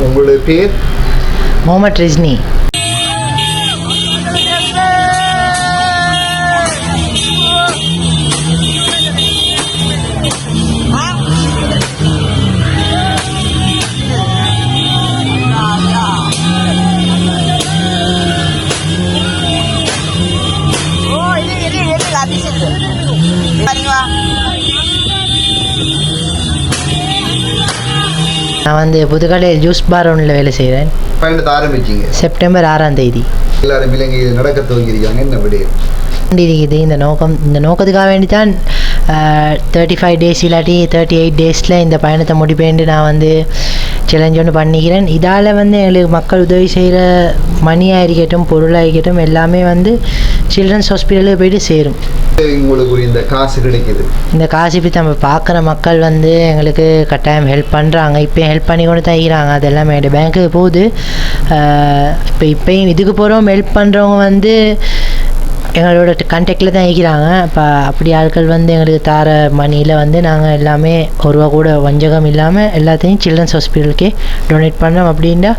உங்களுடைய பேர்? முகமது ரிஜ்னி. நான் வந்து புதுக்கடையில் ஜூஸ் பார் ஒன்றில் வேலை செய்கிறேன் பயணத்தை ஆரம்பிச்சீங்க. செப்டம்பர் ஆறாம் தேதி. எல்லாரும் இலங்கை நடக்க துவங்கியிருக்காங்க. என்ன விடயம்? இருக்குது இந்த நோக்கம் இந்த நோக்கத்துக்காக வேண்டி தான் தேர்ட்டி ஃபைவ் டேஸ் இல்லாட்டி தேர்ட்டி எயிட் டேஸில் இந்த பயணத்தை முடிப்பேன்ட்டு நான் வந்து சேலஞ்ச் ஒன்று பண்ணிக்கிறேன். இதால் வந்து எங்களுக்கு மக்கள் உதவி செய்கிற மணியாக இருக்கட்டும் பொருளாக இருக்கட்டும் எல்லாமே வந்து சில்ட்ரன்ஸ் ஹாஸ்பிட்டலுக்கு போயிட்டு சேரும். உங்களுக்கு இந்த காசு கிடைக்குது. இந்த காசு இப்போ நம்ம பார்க்குற மக்கள் வந்து எங்களுக்கு கட்டாயம் ஹெல்ப் பண்ணுறாங்க இப்போ ஹெல்ப் பண்ணி கொண்டு தான் இருக்கிறாங்க. அது எல்லாமே பேங்க்குக்கு போகுது. இப்போ இப்போயும் இதுக்கு போகிறோம் ஹெல்ப் பண்ணுறவங்க வந்து எங்களோட கான்டாக்டில் தான் இருக்கிறாங்க. இப்போ அப்படி ஆட்கள் வந்து எங்களுக்கு தார மணியில் வந்து நாங்கள் எல்லாமே ஒரு ரூபா கூட வஞ்சகம் இல்லாமல் எல்லாத்தையும் சில்ட்ரன்ஸ் ஹாஸ்பிட்டலுக்கே டொனேட் பண்ணோம். அப்படின்னா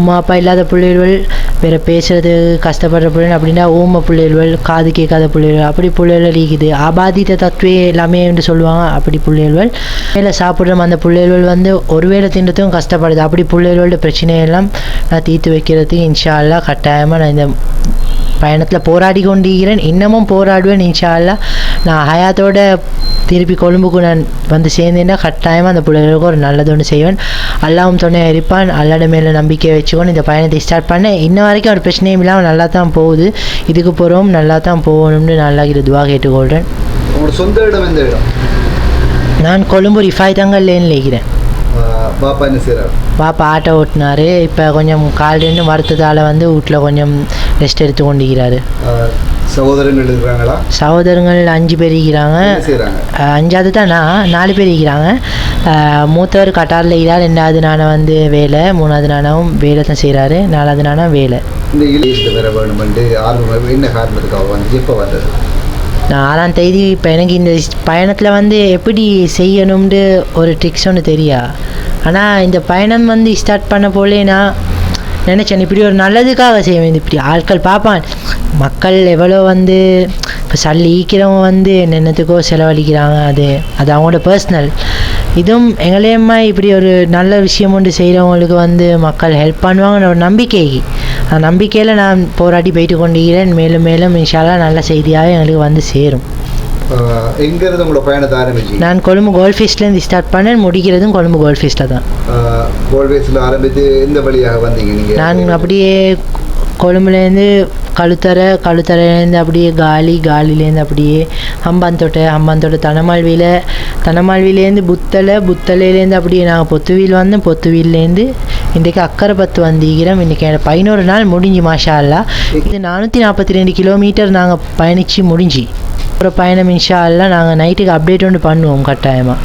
உமா அப்பா இல்லாத பிள்ளைகள் வேறு பேசுகிறது கஷ்டப்படுற பிள்ளைகள் அப்படின்னா ஊம பிள்ளைகள் காது கேட்காத பிள்ளைகள் அப்படி பிள்ளைகள் இருக்குது அபாதித தத்துவே எல்லாமே என்று சொல்லுவாங்க. அப்படி பிள்ளைகள் மேலே சாப்பிட்றோம் அந்த பிள்ளைகள் வந்து ஒருவேளை தின்றதும் கஷ்டப்படுது. அப்படி பிள்ளைகளோட பிரச்சனையெல்லாம் நான் தீர்த்து வைக்கிறதுக்கு இன்ஷா அல்லா கட்டாயமாக நான் இந்த பயணத்தில் போராடி கொண்டிருக்கிறேன். இன்னமும் போராடுவேன் இன்ஷா அல்லாஹ் நான் ஹயாத்தோட திருப்பி கொழும்புக்கு நான் வந்து சேர்ந்தேன்னா கட்டாயமாக அந்த பிள்ளைகளுக்கு ஒரு நல்லது ஒன்று செய்வேன். அல்லாவும் துணையாக இருப்பான். அல்லாட மேலே நம்பிக்கை வச்சுக்கொண்டு இந்த பயணத்தை ஸ்டார்ட் பண்ணேன். இன்ன வரைக்கும் ஒரு பிரச்சனையும் இல்லாமல் நல்லா தான் போகுது. இதுக்கு போகிறோம் நல்லா தான் போகணும்னு நல்லா இது துவா கேட்டுக்கொள்கிறேன் உங்களோட சொந்த இடம் எந்த இடம்? நான் கொழும்பு ரிஃபாய் தங்கல் லேனில் இருக்கிறேன் பாப்பா என்ன செய்கிறார் பாப்பா ஆட்டோ ஓட்டினாரு. இப்போ கொஞ்சம் கால் ரெண்டு மருத்துவத்தால் வந்து வீட்டில் கொஞ்சம் ரெஸ்ட் எடுத்து கொண்டிருக்கிறாரு சகோதரங்கள் இருக்கிறாங்களா சகோதரங்கள் அஞ்சு பேர் இருக்கிறாங்க. அஞ்சாவது தான் நான் நாலு பேர் இருக்கிறாங்க. மூத்தவர் கட்டாரில் இருக்கிறார். ரெண்டாவது நானை வந்து வேலை. மூணாவது நானாவும் வேலை தான் செய்கிறாரு நாலாவது நானா வேலை. இந்த இங்கிலீஷில் வர வேணுமென்று ஆர்வம் என்ன காரணத்துக்காக வந்து எப்போ வந்தது? நான் ஆறாம் தேதி இப்போ எனக்கு இந்த பயணத்தில் வந்து எப்படி செய்யணும்னு ஒரு ட்ரிக்ஸ் ஒன்று தெரியா? ஆனால் இந்த பயணம் வந்து ஸ்டார்ட் பண்ண போலே நான் நினச்சேன். இப்படி ஒரு நல்லதுக்காக செய்ய இப்படி ஆட்கள் பார்ப்பான் மக்கள் எவ்வளோ வந்து இப்போ சல்லி ஈக்கிறவங்க வந்து என்னென்னத்துக்கோ செலவழிக்கிறாங்க. அது அது அவங்களோட பர்சனல் இதுவும் எங்களையம்மா இப்படி ஒரு நல்ல விஷயம் ஒன்று செய்கிறவங்களுக்கு வந்து மக்கள் ஹெல்ப் பண்ணுவாங்கன்னு ஒரு நம்பிக்கைக்கு. அந்த நம்பிக்கையில் நான் போராடி போயிட்டு கொண்டிருக்கிறேன். மேலும் மேலும் இன்ஷாலாக நல்ல செய்தியாக எங்களுக்கு வந்து சேரும். எங்கேருந்து உங்களோட பயணத்தை ஆரம்பிச்சீங்க? நான் கொழும்பு கோல்ட் ஃபீஸ்ட்லேருந்து ஸ்டார்ட் பண்ணேன் முடிக்கிறதும் கொழும்பு கோல்ட் ஃபீஸ்ட்டில் தான். கோல்வேஸில் ஆரம்பித்து எந்த வழியாக வந்தீங்க நீங்கள் நான் அப்படியே கொழும்புலேருந்து கழுத்தரை கழுத்தரைலேருந்து அப்படியே காலி காலிலேருந்து அப்படியே ஹம்பாந்தோட்டை ஹம்பாந்தோட்டை தனமாழ்வியில் தனமாழ்விலேருந்து புத்தலை புத்தலையிலேருந்து அப்படியே நாங்கள் பொத்துவீல் வந்தோம் பொத்துவீல்லேருந்து இன்றைக்கு அக்கறை பத்து வந்திருக்கிறோம். இன்றைக்கி பதினோரு நாள் முடிஞ்சு மாஷா அல்லா இது நானூற்றி நாற்பத்தி ரெண்டு கிலோமீட்டர் நாங்கள் பயணித்து முடிஞ்சு. அப்புறம் பயணம் இன்ஷா அல்லா நாங்கள் நைட்டுக்கு அப்டேட் ஒன்று பண்ணுவோம் கட்டாயமாக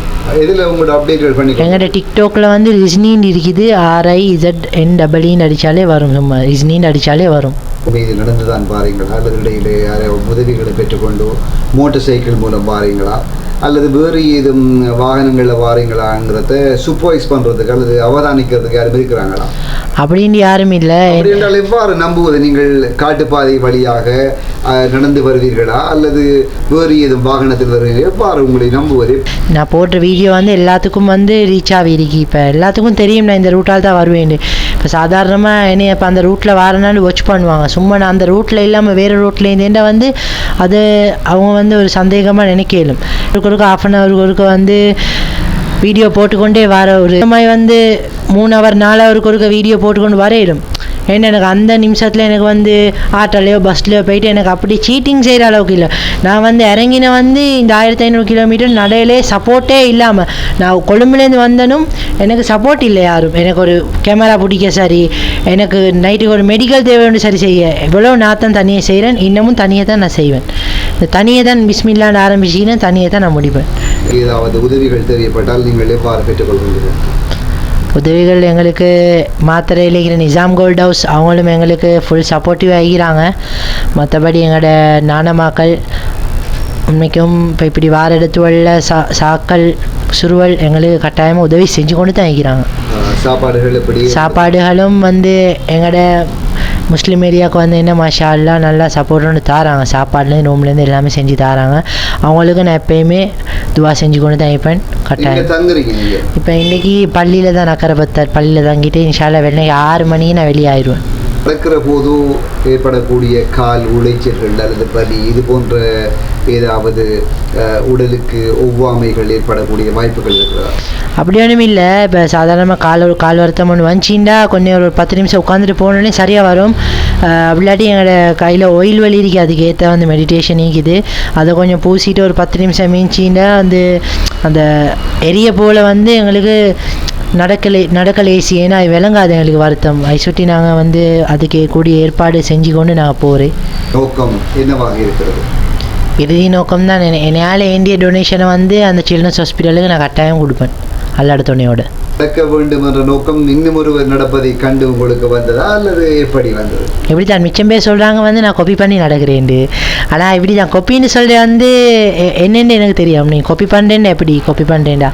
அப்டேட் எங்கள்கிட்ட டிக்டாக்ல வந்து ரிஸ்னின்னு இருக்குது. ஆர்ஐ இசட் என் டபுள்இன்னு அடித்தாலே வரும். சும்மா ரிஸ்னின்னு அடித்தாலே வரும். இது நடந்து தான் பாருங்களா? அல்லது இடையிலே யாரையும் உதவிகளை பெற்றுக்கொண்டு மோட்டார் சைக்கிள் மூலம் பாருங்களா? அல்லது வேறு ஏதும் வாகனங்களில் வாரீங்களாங்கிறத சூப்பர்வைஸ் பண்ணுறதுக்கு அல்லது அவதானிக்கிறதுக்கு யாரும் இருக்கிறாங்களா? அப்படின்னு யாரும் இல்லை. என்றால் எவ்வாறு நம்புவது? நீங்கள் காட்டுப்பாதை வழியாக நடந்து வருவீர்களா? அல்லது வேறு ஏதும் வாகனத்தில் வருவீர்கள்? எவ்வாறு உங்களை நம்புவது? நான் போடுற வீடியோ வந்து எல்லாத்துக்கும் வந்து ரீச் ஆகிருக்கு இப்போ எல்லாத்துக்கும் தெரியும் நான் இந்த ரூட்டால் தான் வருவேன் இப்போ சாதாரணமாக என்னை இப்போ அந்த ரூட்டில் வரனாலும் வாட்ச் பண்ணுவாங்க. சும்மா நான் அந்த ரூட்டில் இல்லாமல் வேறு ரூட்டில் இருந்தேன்டா வந்து அது அவங்க வந்து ஒரு சந்தேகமாக நினைக்கலும் ஒருக்கொருக்கு ஆஃப் அன் ஹவருக்கு ஒருக்க வந்து வீடியோ போட்டுக்கொண்டே வர ஒரு மாதிரி வந்து மூணு ஹவர் நாலு ஹவருக்கு ஒருக்க வீடியோ போட்டுக்கொண்டு வரையிடும். ஏன்னா எனக்கு அந்த நிமிஷத்தில் எனக்கு வந்து ஆட்டோலையோ பஸ்லையோ போயிட்டு எனக்கு அப்படி சீட்டிங் செய்கிற அளவுக்கு இல்லை. நான் வந்து இறங்கின வந்து இந்த ஆயிரத்தி ஐநூறு கிலோமீட்டர் நடையிலே சப்போர்ட்டே இல்லாமல் நான் கொழும்புலேருந்து வந்தனும் எனக்கு சப்போர்ட் இல்லை யாரும். எனக்கு ஒரு கேமரா பிடிக்க சரி எனக்கு நைட்டுக்கு ஒரு மெடிக்கல் தேவைன்னு சரி செய்ய எவ்வளோ நான் தான் தனியாக செய்கிறேன் இன்னமும் தனியாக தான் நான் செய்வேன். இந்த தனியாக தான் பிஸ்மில்லான்னு ஆரம்பிச்சிங்கன்னா தனியாக தான் நான் முடிப்பேன். ஏதாவது உதவிகள் தெரியப்பட்டால் நீங்கள் எவ்வாறு பெற்றுக்கொள்வீர்கள்? உதவிகள் எங்களுக்கு மாத்திரையில் இருக்கிற நிசாம் கோல்ட் ஹவுஸ் அவங்களும் எங்களுக்கு ஃபுல் சப்போர்ட்டிவாக ஆகிறாங்க மற்றபடி எங்களோட நாணமாக்கள் உண்மைக்கும் இப்போ இப்படி வார இடத்துவல்ல சா சாக்கள் சுருவல் எங்களுக்கு கட்டாயமாக உதவி செஞ்சு கொண்டு தான் இருக்கிறாங்க சாப்பாடுகள் எப்படி? சாப்பாடுகளும் வந்து எங்களோட முஸ்லீம் ஏரியாவுக்கு வந்து என்ன மாஷா அல்லா நல்லா சப்போர்ட் ஒன்று தாராங்க. சாப்பாடுலேருந்து ரூம்லேருந்து எல்லாமே செஞ்சு தாராங்க. அவங்களுக்கு நான் எப்பயுமே துவா செஞ்சு கொண்டு தான் இருப்பேன். கட்டாயம். இப்போ இன்றைக்கி பள்ளியில் தான் நக்கரபத்தர் பள்ளியில் தங்கிட்டு இன்ஷால்லா வெள்ளை ஆறு மணிக்கு நான் வெளியாயிடுவேன் நடக்கிற போது ஏற்படக்கூடிய கால் உளைச்சல்கள் அல்லது வலி இது போன்ற ஏதாவது உடலுக்கு ஒவ்வாமைகள் ஏற்படக்கூடிய வாய்ப்புகள் இருக்கிறதா? அப்படி ஒன்றும் இல்லை. இப்போ சாதாரணமாக கால் ஒரு கால் வருத்தம் ஒன்று வந்துச்சின்னா கொஞ்சம் ஒரு பத்து நிமிஷம் உட்காந்துட்டு போனோடனே சரியாக வரும். அப்படிலாட்டி எங்களோட கையில் ஒயில் வலி இருக்குது அதுக்கு ஏற்ற வந்து மெடிடேஷன் இருக்குது அதை கொஞ்சம் பூசிட்டு ஒரு பத்து நிமிஷம் மீன்ச்சின்னா வந்து அந்த எரிய போல் வந்து எங்களுக்கு நடக்கலை நடக்கலேசி. ஏன்னா அது விளங்காது எங்களுக்கு வருத்தம். அதை சுற்றி நாங்கள் வந்து அதுக்கு கூடிய ஏற்பாடு செஞ்சு கொண்டு நாங்கள் போகிறேன் நோக்கம் என்னவாக இருக்கிறது? இறுதி நோக்கம் தான் என்னால் வேண்டிய டொனேஷனை வந்து அந்த சில்ட்ரன்ஸ் ஹாஸ்பிட்டலுக்கு நான் கட்டாயம் கொடுப்பேன். அல்லாட துணையோட நடக்க வேண்டும் என்ற நோக்கம் இன்னும் ஒருவர் நடப்பதை கண்டு உங்களுக்கு வந்ததா அல்லது எப்படி வந்தது? எப்படி தான் மிச்சம் பேர் சொல்கிறாங்க வந்து நான் காப்பி பண்ணி நடக்கிறேன்டு ஆனால் இப்படி தான் கொப்பின்னு சொல்கிற வந்து என்னன்னு எனக்கு தெரியும் நீ காப்பி பண்ணுறேன்னு எப்படி காப்பி பண்ணுறேன்டா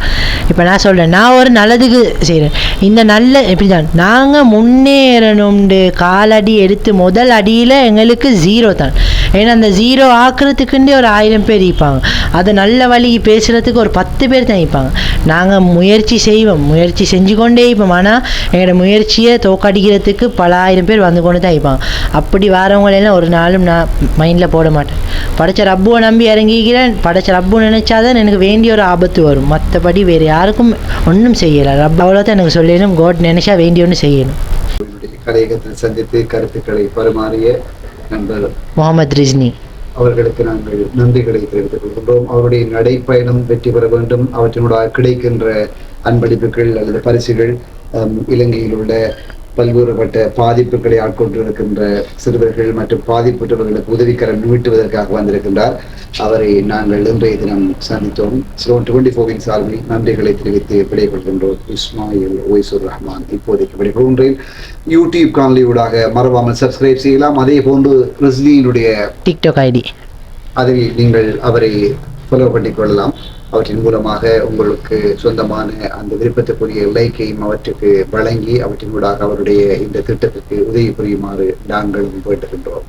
இப்போ நான் சொல்கிறேன் நான் ஒரு நல்லதுக்கு செய்கிறேன் இந்த நல்ல எப்படி தான் நாங்கள் முன்னேறணும்னு காலடி எடுத்து முதல் அடியில் எங்களுக்கு ஜீரோ தான். ஏன்னா அந்த ஜீரோ ஆக்கிறதுக்குண்டே ஒரு ஆயிரம் பேர் இருப்பாங்க. அது நல்ல வழி பேசுகிறதுக்கு ஒரு பத்து பேர் தான் இருப்பாங்க. நாங்கள் முயற்சி செய்வோம். முயற்சி செஞ்சு கொண்டே இருப்போம். ஆனால் எங்களோட முயற்சியை தோக்கடிக்கிறதுக்கு பல ஆயிரம் பேர் வந்து கொண்டு தான் இருப்பாங்க. அப்படி வரவங்களெல்லாம் ஒரு நாளும் நான் மைண்டில் போட மாட்டேன். படைச்ச ரப்புவை நம்பி இறங்கிக்கிறேன் படைச்ச ரப்பு நினைச்சாதான் எனக்கு வேண்டிய ஒரு ஆபத்து வரும். மற்றபடி வேறு யாருக்கும் ஒன்றும் செய்யலை. ரப் அவ்வளோதான் எனக்கு சொல்லணும். கோட் நினச்சா வேண்டிய ஒன்று செய்யணும். கலையகத்தில் சந்தித்து கருத்துக்களை பரிமாறிய நண்பர் முகமது ரிஸ்னி அவர்களுக்கு நாங்கள் நன்றிகளை தெரிவித்துக் கொள்கின்றோம். அவருடைய நடைப்பயணம் வெற்றி பெற வேண்டும். அவற்றினூடாக கிடைக்கின்ற அன்பளிப்புகள் அல்லது பரிசுகள் இலங்கையில் உள்ள பல்வேறுபட்ட பாதிப்புகளை ஆட்கொண்டிருக்கின்ற சிறுவர்கள் மற்றும் பாதிப்புற்றவர்களுக்கு உதவிக்கரம் நீட்டுவதற்காக வந்திருக்கின்றார். அவரை நாங்கள் இன்றைய தினம் சந்தித்தோம். டுவெண்ட்டி ஃபோவின் சார்பில் நன்றிகளை தெரிவித்து விடைபெறுகின்றோம். இஸ்மாயில் ஒய்சுர் ரஹ்மான் இப்போதைக்கு விடைபெறுகின்றேன். யூடியூப் காணொலியூடாக மறவாமல் சப்ஸ்கிரைப் செய்யலாம். அதே போன்று ரிஸ்லியினுடைய டிக்டாக் ஐடி. அதில் நீங்கள் அவரை ஃபாலோ பண்ணிக் கொள்ளலாம். அவற்றின் மூலமாக உங்களுக்கு சொந்தமான அந்த விருப்பத்துக்குரிய லைக்கையும் அவற்றுக்கு வழங்கி அவற்றினூடாக அவருடைய இந்த திட்டத்திற்கு உதவி புரியுமாறு நாங்களும் கேட்டுக்கின்றோம்